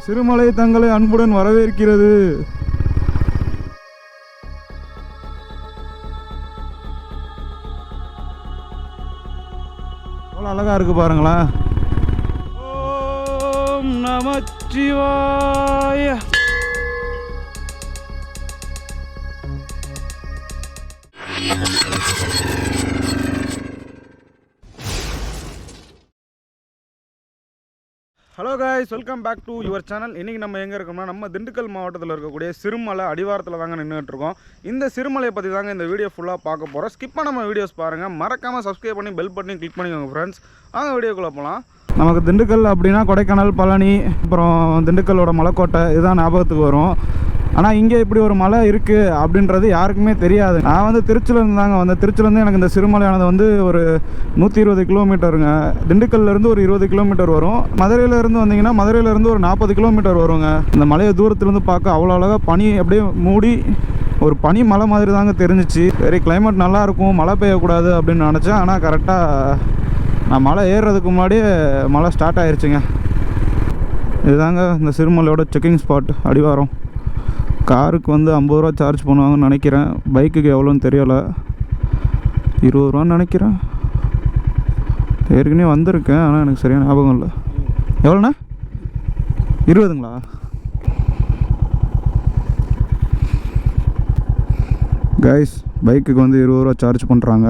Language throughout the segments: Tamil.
சிறுமலை தங்களை அன்புடன் வரவேற்கிறது. எவ்வளோ அழகா இருக்கு பாருங்களேன். ஓம் நமச்சிவாய. Hello guys welcome back to your channel இன்றைக்கி நம்ம எங்கே இருக்கோம்னா நம்ம திண்டுக்கல் மாவட்டத்தில் இருக்கக்கூடிய சிறுமலை அடிவாரத்தில் தாங்க நின்றுட்டு இருக்கோம் இந்த சிறுமலையை பற்றி தாங்க இந்த வீடியோ ஃபுல்லாக பார்க்க போகிறோம் ஸ்கிப் நம்ம வீடியோஸ் பாருங்கள் மறக்காமல் சப்ஸ்கிரைப் பண்ணி பெல் பண்ணி கிளிக் பண்ணிக்கோங்க ஃப்ரெண்ட்ஸ் வாங்க வீடியோக்குள்ளே போகலாம் நமக்கு திண்டுக்கல் அப்படின்னா கொடைக்கானல் பழனி அப்புறம் திண்டுக்கல்லோட மலைக்கோட்டை இதுதான் ஞாபகத்துக்கு வரும். ஆனால் இங்கே இப்படி ஒரு மலை இருக்குது அப்படின்றது யாருக்குமே தெரியாது. நான் வந்து திருச்சிலேருந்து தாங்க வந்தேன் திருச்சிலேருந்து எனக்கு இந்த சிறுமலையானது வந்து ஒரு நூற்றி இருபது கிலோமீட்டருங்க திண்டுக்கல்லேருந்து ஒரு இருபது கிலோமீட்டர் வரும். மதுரையிலேருந்து வந்தீங்கன்னா மதுரையிலேருந்து ஒரு நாற்பது கிலோமீட்டர் வருங்க. இந்த மலையை தூரத்துலேருந்து பார்க்க அவ்வளோ அழகாக பனி அப்படியே மூடி ஒரு பனி மலை மாதிரி தாங்க தெரிஞ்சிச்சு. சரி கிளைமேட் நல்லாயிருக்கும் மழை பெய்யக்கூடாது அப்படின்னு நினச்சேன். ஆனால் கரெக்டாக நான் மலை ஏறுறதுக்கு முன்னாடியே மழை ஸ்டார்ட் ஆயிடுச்சுங்க இதுதாங்க இந்த சிறுமலையோட செக்கிங் ஸ்பாட் அடிவாரம். காருக்கு வந்து ஐம்பது ரூபா சார்ஜ் பண்ணுவாங்கன்னு நினைக்கிறேன். பைக்குக்கு எவ்வளோன்னு தெரியலை. இருபது ரூபான்னு நினைக்கிறேன். ஏற்கனவே வந்திருக்கேன் ஆனால் எனக்கு சரியான ஞாபகம் இல்லை. எவ்வளோண்ணா இருபதுங்களா? கைஸ் பைக்குக்கு வந்து இருபது ரூபா சார்ஜ் பண்ணுறாங்க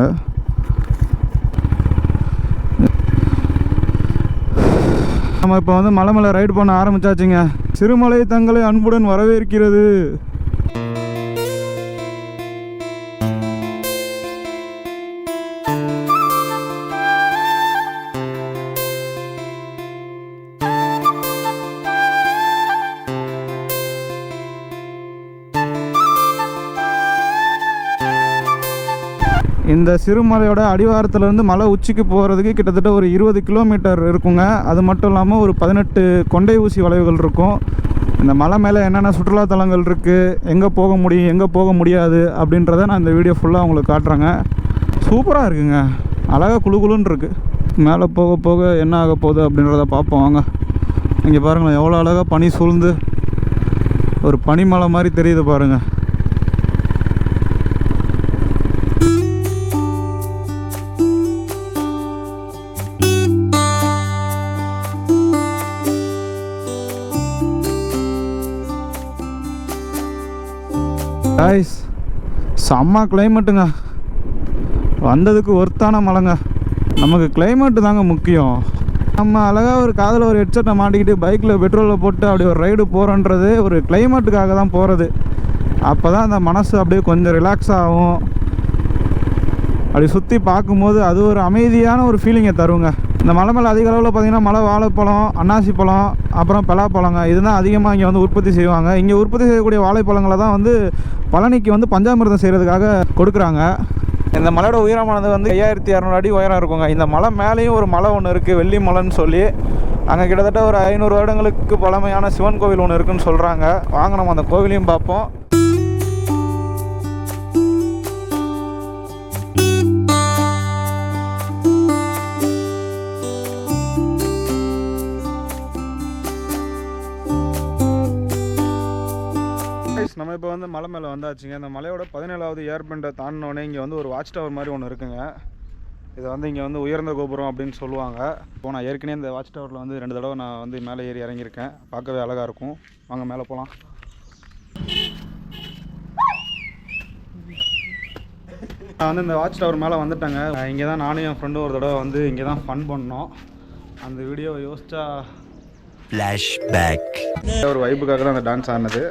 நம்ம இப்போ வந்து மலை மலை ரைடு பண்ண ஆரம்பிச்சாச்சுங்க. சிறுமலை தங்களை அன்புடன் வரவேற்கிறது. இந்த சிறுமலையோட அடிவாரத்துலேருந்து மலை உச்சிக்கு போகிறதுக்கு கிட்டத்தட்ட ஒரு இருபது கிலோமீட்டர் இருக்குங்க. அது மட்டும் இல்லாமல் ஒரு பதினெட்டு கொண்டை ஊசி வளைவுகள் இருக்கும். இந்த மலை மேலே என்னென்ன சுற்றுலாத்தலங்கள் இருக்குது எங்கே போக முடியும் எங்கே போக முடியாது அப்படின்றத நான் இந்த வீடியோ ஃபுல்லாக உங்களுக்கு காட்டுறேங்க. சூப்பராக இருக்குங்க. அழகாக குளு குளுன்னு இருக்குது மேலே போக போக என்ன ஆக போகுது அப்படின்றத பார்ப்போம் வாங்க. இங்கே பாருங்களேன் எவ்வளோ அழகாக பனி சூழ்ந்து ஒரு பனிமலை மாதிரி தெரியுது பாருங்கள் ஐஸ் செம்ம கிளைமேட்டுங்க வந்ததுக்கு ஒர்த்தான மழைங்க. நமக்கு கிளைமேட்டு தாங்க முக்கியம். நம்ம அழகாக ஒரு காதில் ஒரு ஹெட்செட்டை மாட்டிக்கிட்டு பைக்கில் பெட்ரோலில் போட்டு அப்படி ஒரு ரைடு போகிறோன்றது ஒரு கிளைமேட்டுக்காக தான் போகிறது அப்போ தான் அந்த மனசு அப்படியே கொஞ்சம் ரிலாக்ஸ் ஆகும். அப்படி சுற்றி பார்க்கும்போது அது ஒரு அமைதியான ஒரு ஃபீலிங்கை தருங்க. இந்த மலை மேலே அதிக அளவில் பார்த்தீங்கன்னா மலை வாழைப்பழம் அன்னாசி பழம் அப்புறம் பலாப்பழங்க இதுதான் அதிகமாக இங்கே வந்து உற்பத்தி செய்வாங்க. இங்கே உற்பத்தி செய்யக்கூடிய வாழைப்பழங்களை தான் வந்து பழனிக்கு வந்து பஞ்சாமிர்தம் செய்கிறதுக்காக கொடுக்குறாங்க. இந்த மலையோட உயரமானது வந்து ஐயாயிரத்தி இரநூறு அடி உயரம் இருக்குங்க. இந்த மலை மேலேயும் ஒரு மலை ஒன்று இருக்குது வெள்ளி மலைன்னு சொல்லி. அங்கே கிட்டத்தட்ட ஒரு ஐநூறு வருடங்களுக்கு பழமையான சிவன் கோவில் ஒன்று இருக்குன்னு சொல்கிறாங்க வாங்க நம்ம அந்த கோவிலையும் பார்ப்போம். இப்போ வந்து மலை மேலே வந்தாச்சுங்க. இந்த மலையோட பதினேழாவது ஏர்பெண்டை தாண்டினோடனே இங்கே வந்து ஒரு வாட்ச் டவர் மாதிரி ஒன்று இருக்குங்க. இது வந்து இங்கே வந்து உயர்ந்த கோபுரம் அப்படின்னு சொல்லுவாங்க. இப்போ நான் ஏற்கனவே இந்த வாட்ச் டவரில் வந்து ரெண்டு தடவை நான் வந்து மேலே ஏறி இறங்கியிருக்கேன். பார்க்கவே அழகாக இருக்கும். வாங்க மேலே போகலாம் நான் வந்து இந்த வாட்ச் டவர் மேலே வந்துட்டேங்க. இங்கே தான் நானும் என் ஃப்ரெண்டும் ஒரு தடவை வந்து இங்கே தான் ஃபன் பண்ணோம். அந்த வீடியோவை யோசிச்சா Flashback. ஒரு வைப்புக்காக தான் அந்த டான்ஸ் ஆனது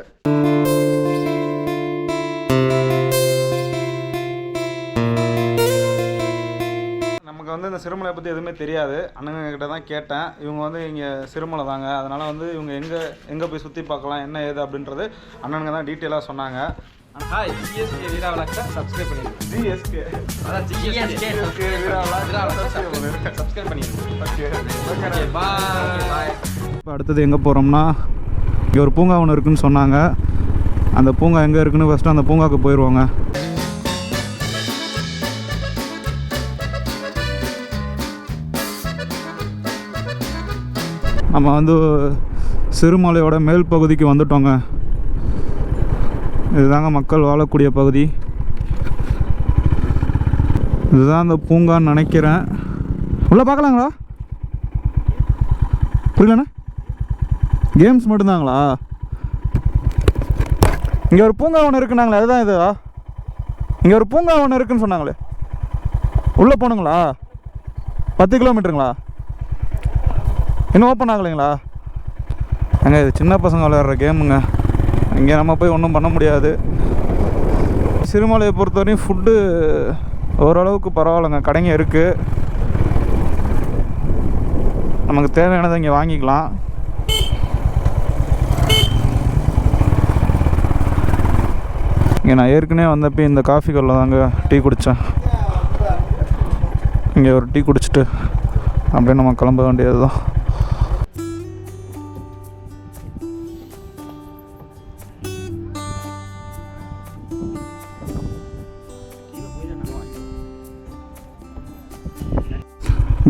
இந்த சிறுமலை பற்றி எதுவுமே தெரியாது. அண்ணங்க கிட்ட தான் கேட்டேன். இவங்க வந்து இங்கே சிறுமலை தாங்க. அதனால் வந்து இவங்க எங்கே எங்கே போய் சுற்றி பார்க்கலாம் என்ன ஏது அப்படின்றது அண்ணனுங்க தான் டீட்டெயிலாக சொன்னாங்க. ஹாய் ஜிஎஸ்கே வீராவலாக்க சப்ஸ்கிரைப் பண்ணிடுங்க ஜிஎஸ்கே அதான் ஜிஎஸ்கே சப்ஸ்கிரைப் பண்ணிடுங்க ஓகே பாய் பாய் இப்போ அடுத்தது எங்கே போகிறோம்னா இங்கே ஒரு பூங்கா ஒன்று இருக்குன்னு சொன்னாங்க. அந்த பூங்கா எங்கே இருக்குன்னு ஃபஸ்ட்டு அந்த பூங்காவுக்கு போயிடுவோங்க நம்ம வந்து சிறுமலையோட மேல் பகுதிக்கு வந்துட்டோங்க. இதுதாங்க மக்கள் வாழக்கூடிய பகுதி. இதுதான் அந்த பூங்கான்னு நினைக்கிறேன். உள்ளே பார்க்கலாங்களா? புரியலண்ணா? கேம்ஸ் மட்டும்தாங்களா? இங்கே ஒரு பூங்கா ஒன்று இருக்குனாங்களே அதுதான் இதுவா இங்கே ஒரு பூங்கா ஒன்று இருக்குன்னு சொன்னாங்களே. உள்ளே போகணுங்களா? பத்து கிலோமீட்டருங்களா? இன்னும் ஓப்பன் ஆகலைங்களா? அங்கே இது சின்ன பசங்க விளையாடுற கேமுங்க இங்கே நம்ம போய் ஒன்றும் பண்ண முடியாது. சிறுமலையை பொறுத்தவரையும் ஃபுட்டு ஓரளவுக்கு பரவாயில்லைங்க. கடைங்க இருக்குது நமக்கு தேவையானதை இங்கே வாங்கிக்கலாம். இங்கே நான் ஏற்கனவே வந்தப்போ இந்த காஃபி கல்லில் தாங்க டீ குடித்தேன் இங்கே ஒரு டீ குடிச்சிட்டு அப்படியே நம்ம கிளம்ப வேண்டியது தான்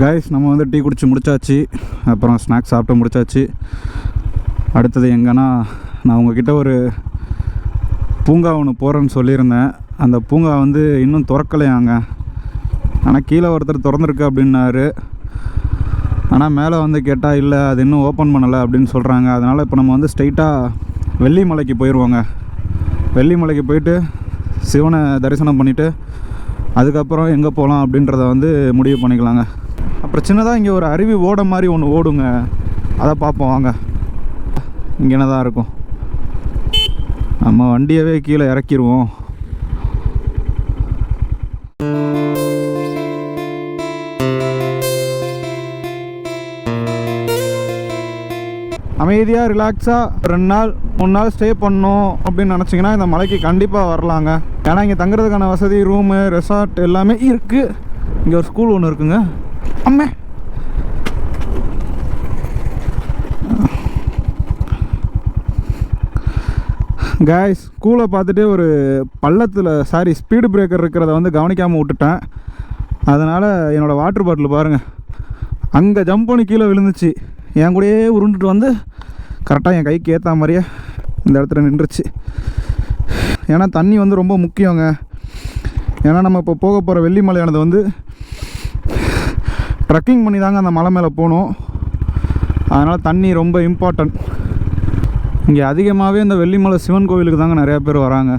கைஸ் நம்ம வந்து டீ குடித்து முடிச்சாச்சு. அப்புறம் ஸ்நாக்ஸ் சாப்பிட்டு முடிச்சாச்சு. அடுத்தது எங்கன்னா நான் உங்ககிட்ட ஒரு பூங்கா ஒன்று போகிறேன்னு சொல்லியிருந்தேன். அந்த பூங்கா வந்து இன்னும் திறக்கலையாங்க. ஆனால் கீழே ஒருத்தர் திறந்துருக்கு அப்படின்னாரு. ஆனால் மேலே வந்து கேட்டால் இல்லை அது இன்னும் ஓப்பன் பண்ணலை அப்படின்னு சொல்கிறாங்க அதனால் இப்போ நம்ம வந்து ஸ்ட்ரைட்டாக வெள்ளிமலைக்கு போயிடுவோங்க வெள்ளிமலைக்கு போயிட்டு சிவனை தரிசனம் பண்ணிவிட்டு அதுக்கப்புறம் எங்கே போகலாம் அப்படின்றத வந்து முடிவு பண்ணிக்கலாங்க. அப்புறம் சின்னதாக இங்கே ஒரு அருவி ஓட மாதிரி ஒன்று ஓடுங்க. அதை பார்ப்போம் வாங்க. இங்கே தான் இருக்கும். நம்ம வண்டியவே கீழே இறக்கிடுவோம் அமைதியாக ரிலாக்ஸாக ரெண்டு நாள் மூணு நாள் ஸ்டே பண்ணோம் அப்படின்னு நினச்சிங்கன்னா இந்த மலைக்கு கண்டிப்பாக வரலாங்க. ஏன்னா இங்கே தங்குறதுக்கான வசதி ரூமு ரெசார்ட் எல்லாமே இருக்குது இங்கே ஒரு ஸ்கூல் ஒன்று இருக்குங்க. அம்மே. காய்ஸ் ஸ்கூலை பார்த்துட்டு ஒரு பள்ளத்தில் சாரி ஸ்பீடு பிரேக்கர் இருக்கிறத வந்து கவனிக்காமல் விட்டுட்டேன். அதனால் என்னோடய வாட்டர் பாட்டில் பாருங்கள் அங்கே ஜம்ப் பண்ணி கீழே விழுந்துச்சு. என் கூடயே உருண்டுட்டு வந்து கரெக்டாக என் கைக்கு ஏற்ற மாதிரியே இந்த இடத்துல நின்றுச்சு. ஏன்னா தண்ணி வந்து ரொம்ப முக்கியங்க. ஏன்னா நம்ம இப்போ போக போகிற வெள்ளிமலையானது வந்து ட்ரக்கிங் பண்ணி தாங்க அந்த மலை மேலே போகணும் அதனால் தண்ணி ரொம்ப இம்பார்ட்டன்ட் இங்கே அதிகமாகவே இந்த வெள்ளிமலை சிவன் கோவிலுக்கு தாங்க நிறையா பேர் வராங்க.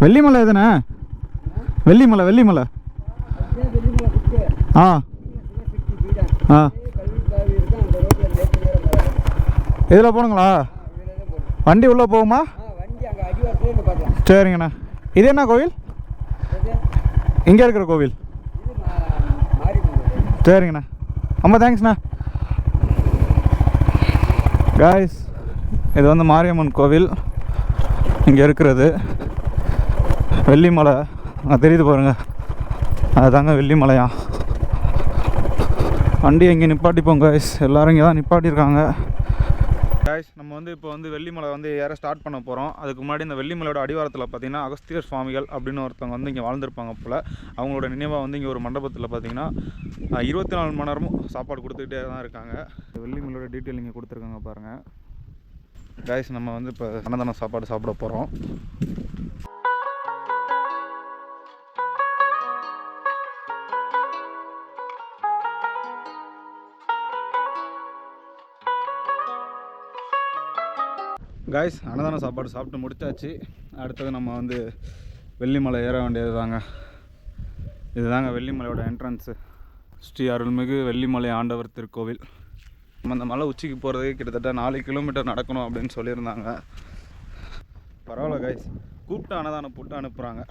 வெள்ளிமலை எதுண்ணே? வெள்ளிமலை வெள்ளிமலை. ஆ. ஆ. இதில் போகணுங்களா? வண்டி உள்ளே போகுமா? சரிங்கண்ணா. இது என்ன கோவில்? இங்கே இருக்கிற கோவில். சரிங்கண்ணா. ரொம்ப தேங்க்ஸ்ண்ணா காய்ஸ் இது வந்து மாரியம்மன் கோவில். இங்கே இருக்கிறது. வெள்ளிமலை தெரியுது பாருங்கள் அதுதாங்க வெள்ளிமலையா வண்டி எங்கே நிப்பாட்டிப்போம் காய்ஸ் எல்லோரும் இங்கே தான் நிப்பாட்டியிருக்காங்க. காய்ஸ் நம்ம வந்து இப்போ வந்து வெள்ளிமலை வந்து ஏற ஸ்டார்ட் பண்ண போகிறோம் அதுக்கு முன்னாடி இந்த வெள்ளிமலையோட அடிவாரத்தில் பார்த்தீங்கன்னா அகஸ்தியர் சுவாமிகள் அப்படின்னு ஒருத்தவங்க வந்து இங்கே வாழ்ந்திருப்பாங்க போல். அவங்களோட நினைவாக வந்து இங்கே ஒரு மண்டபத்தில் பார்த்தீங்கன்னா இருபத்தி நாலு மணி நேரமும் சாப்பாடு கொடுத்துக்கிட்டே தான் இருக்காங்க. வெள்ளிமலையோட டீட்டெயில் இங்கே கொடுத்துருக்காங்க பாருங்கள் காய்ஸ் நம்ம வந்து இப்போ அன்னதானம் சாப்பாடு சாப்பிட போகிறோம் காய்ஸ் அன்னதான சாப்பாடு சாப்பிட்டு முடிச்சாச்சு. அடுத்தது நம்ம வந்து வெள்ளிமலை ஏற வேண்டியது தாங்க. இதுதாங்க வெள்ளிமலையோட என்ட்ரன்ஸு ஸ்ரீ அருள்மிகு வெள்ளிமலை ஆண்டவர் திருக்கோவில். நம்ம அந்த மலை உச்சிக்கு போகிறதுக்கு கிட்டத்தட்ட நாலு கிலோமீட்டர் நடக்கணும் அப்படின்னு சொல்லியிருந்தாங்க. பரவாயில்ல கைஸ் கூப்பிட்டு அன்னதானம் போட்டு அனுப்புகிறாங்க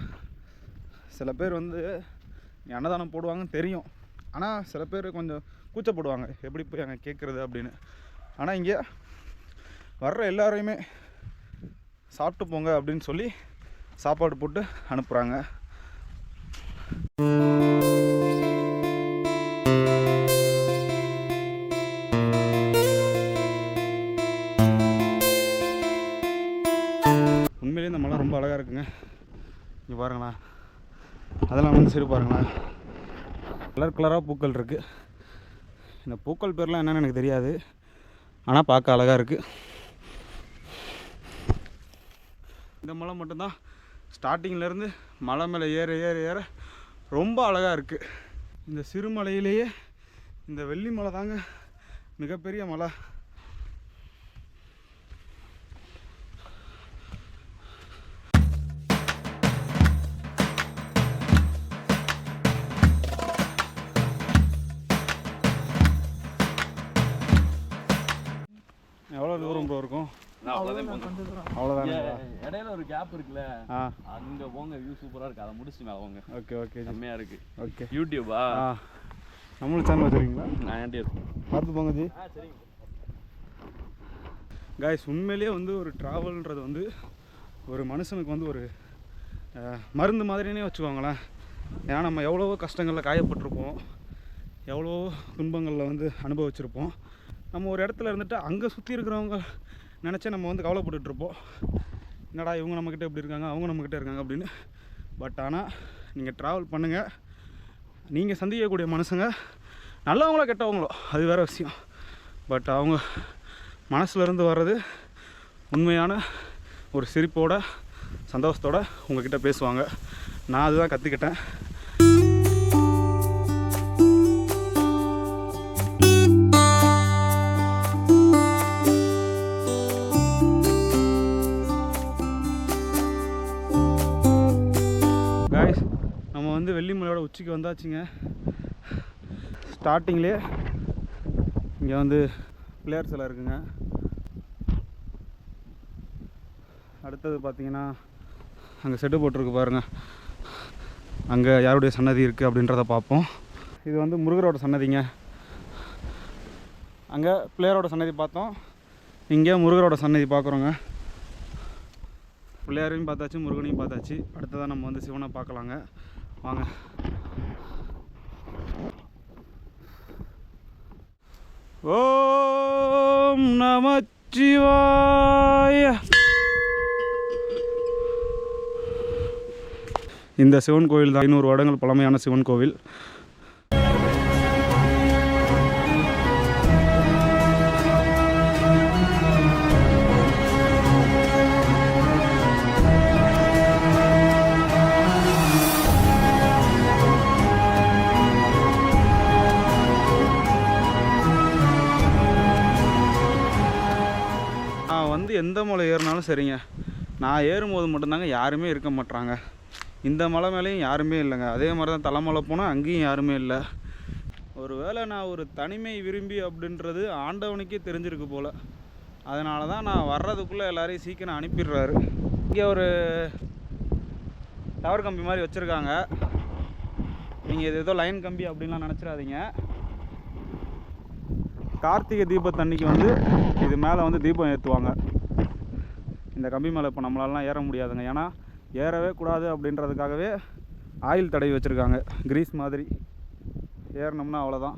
சில பேர் வந்து அன்னதானம் போடுவாங்கன்னு தெரியும். ஆனால் சில பேர் கொஞ்சம் கூச்சப்படுவாங்க. எப்படி போய் அங்கே கேட்குறது அப்படின்னு. ஆனால் இங்கே வர்ற எல்லாரையுமே சாப்பிட்டு போங்க அப்படின்னு சொல்லி சாப்பாடு போட்டு அனுப்புகிறாங்க உண்மையிலேயே இந்த மலை ரொம்ப அழகாக இருக்குங்க. இங்கே பாருங்களேன் அதெல்லாம் வந்து சரி பாருங்களேன் கலர் கலராக பூக்கள் இருக்குது இந்த பூக்கள் பேர்லாம் என்னென்னு எனக்கு தெரியாது. ஆனால் பார்க்க அழகாக இருக்குது இந்த மலை மட்டும்தான். ஸ்டார்டிங்லேருந்து மலை மேலே ஏற ஏற ஏற ரொம்ப அழகாக இருக்குது இந்த சிறுமலையிலேயே இந்த வெள்ளி மலை தாங்க மிகப்பெரிய மலை. எவ்வளோ தூரம் ப்ரோ இருக்கும்? அவ்வளோதானுங்களா இடையில ஒரு கேப் இருக்குல்ல அங்க போங்க வியூ சூப்பரா இருக்கு. அதை முடிச்சுட்டு மேல போங்க. ஓகே ஓகே செம்மையா இருக்கு. ஓகே. யூடியூபா நம்மளும் சேனல் வச்சுருக்கீங்களா? நான் ஏன்டி பார்த்து போங்க ஜி. காய்ஸ் உண்மையிலேயே வந்து ஒரு ட்ராவல்ன்றது வந்து ஒரு மனுஷனுக்கு வந்து ஒரு மருந்து மாதிரினே வச்சுக்கோங்களேன். ஏன்னா நம்ம எவ்வளவோ கஷ்டங்களில் காயப்பட்டிருப்போம். எவ்வளோ துன்பங்களில் வந்து அனுபவிச்சிருப்போம். நம்ம ஒரு இடத்துல இருந்துட்டு அங்கே சுற்றி இருக்கிறவங்க நினச்சா நம்ம வந்து கவலைப்பட்டுட்டு இருப்போம். என்னடா இவங்க நம்மக்கிட்ட எப்படி இருக்காங்க அவங்க நம்மக்கிட்ட இருக்காங்க அப்படின்னு. பட் ஆனால் நீங்கள் ட்ராவல் பண்ணுங்கள் நீங்கள் சந்திக்கக்கூடிய மனுஷங்க நல்லவங்களோ கெட்டவங்களோ அது வேறு விஷயம். பட் அவங்க மனசுலேருந்து வர்றது உண்மையான ஒரு சிரிப்போட சந்தோஷத்தோடு உங்ககிட்ட பேசுவாங்க. நான் அதுதான் கற்றுக்கிட்டேன் உச்சிக்கு வந்தாச்சுங்க. ஸ்டார்டிங்லேயே இங்கே வந்து பிள்ளையார் எல்லாம் இருக்குங்க. அடுத்தது பார்த்தீங்கன்னா அங்கே செட்டு போட்டிருக்கு பாருங்கள் அங்கே யாருடைய சன்னதி இருக்குது அப்படின்றத பார்ப்போம். இது வந்து முருகரோட சன்னதிங்க. அங்கே பிள்ளையாரோட சன்னதி பார்த்தோம். இங்கே முருகரோட சன்னதி பார்க்குறோங்க பிள்ளையாரையும் பார்த்தாச்சு முருகனையும் பார்த்தாச்சு. அடுத்ததான் நம்ம வந்து சிவனை பார்க்கலாங்க. வாங்க. ஓம் நமச்சிவாய. இந்த சிவன் கோவில் தான் ஐநூறு வருடங்கள் பழமையான சிவன் கோவில். எந்த மலை ஏறினாலும் சரிங்க. நான் ஏறும்போது மட்டும்தாங்க யாருமே இருக்க மாட்றாங்க. இந்த மலை மேலேயும் யாருமே இல்லைங்க. அதே மாதிரி தான் தலைமலை போனால் அங்கேயும் யாருமே இல்லை. ஒருவேளை நான் ஒரு தனிமை விரும்பி அப்படின்றது ஆண்டவனுக்கே தெரிஞ்சிருக்கு போல். அதனால தான் நான் வர்றதுக்குள்ளே எல்லோரையும் சீக்கிரம் அனுப்பிடுறாரு. இங்கே ஒரு டவர் கம்பி மாதிரி வச்சுருக்காங்க. நீங்கள் இது ஏதோ லைன் கம்பி அப்படின்லாம் நினச்சிடாதீங்க. கார்த்திகை தீபத்தன்னைக்கு வந்து இது மேலே வந்து தீபம் ஏற்றுவாங்க இந்த கம்பி மேலே இப்போ நம்மளாலாம் ஏற முடியாதுங்க. ஏன்னா ஏறவே கூடாது அப்படின்றதுக்காகவே ஆயில் தடவி வச்சுருக்காங்க. கிரீஸ் மாதிரி. ஏறினோம்னா அவ்வளோதான்.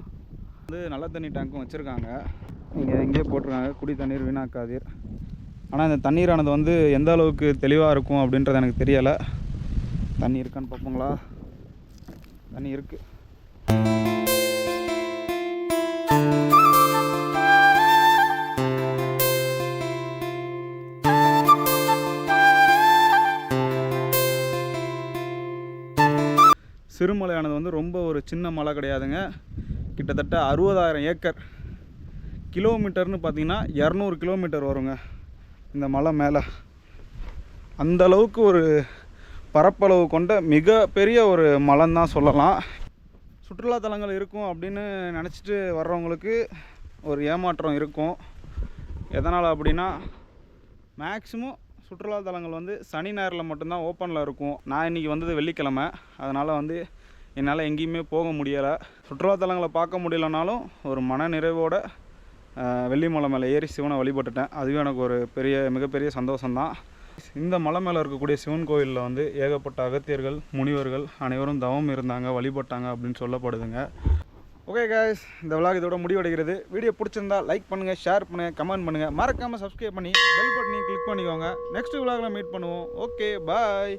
வந்து நல்ல தண்ணி டேங்க்கும் வச்சுருக்காங்க. இங்கே எங்கேயே போட்டிருக்காங்க. குடி தண்ணீர் வீணாக்காதீர். ஆனால் இந்த தண்ணீரானது வந்து எந்த அளவுக்கு தெளிவாக இருக்கும் அப்படின்றது எனக்கு தெரியலை. தண்ணி இருக்கான்னு பார்ப்போங்களா. தண்ணி இருக்குது சிறுமலையானது வந்து ரொம்ப ஒரு சின்ன மலை கிடையாதுங்க. கிட்டத்தட்ட அறுபதாயிரம் ஏக்கர். கிலோமீட்டர்னு பார்த்தீங்கன்னா இரநூறு கிலோமீட்டர் வருங்க இந்த மலை மேலே. அந்த அளவுக்கு ஒரு பரப்பளவு கொண்ட மிக பெரிய ஒரு மலைன்னு தான் சொல்லலாம். சுற்றுலாத்தலங்கள் இருக்கும் அப்படின்னு நினச்சிட்டு வர்றவங்களுக்கு ஒரு ஏமாற்றம் இருக்கும். எதனால் அப்படின்னா மேக்ஸிமம் சுற்றுலாத்தலங்கள் வந்து சனி ஞாயிறில் மட்டும்தான் ஓப்பனில் இருக்கும். நான் இன்றைக்கி வந்தது வெள்ளிக்கிழமை. அதனால் வந்து என்னால் எங்கேயுமே போக முடியலை. சுற்றுலாத்தலங்களை பார்க்க முடியலனாலும் ஒரு மன நிறைவோட வெள்ளி மலை மேலே ஏறி சிவனை வழிபட்டுட்டேன். அதுவே எனக்கு ஒரு பெரிய மிகப்பெரிய சந்தோஷம்தான். இந்த மலை மேலே இருக்கக்கூடிய சிவன் கோயிலில் வந்து ஏகப்பட்ட அகத்தியர்கள் முனிவர்கள் அனைவரும் தவம் இருந்தாங்க வழிபட்டாங்க அப்படின்னு சொல்லப்படுதுங்க. ஓகே guys இந்த விளாக் இதோட முடிவடைகிறது. வீடியோ பிடிச்சிருந்தா லைக் பண்ணுங்கள் ஷேர் பண்ணுங்கள் கமெண்ட் பண்ணுங்கள் மறக்காமல் சப்ஸ்கிரைப் பண்ணி பெல் பட்டனையும் கிளிக் பண்ணிக்கோங்க. நெக்ஸ்ட் விளாகில் மீட் பண்ணுவோம். Okay bye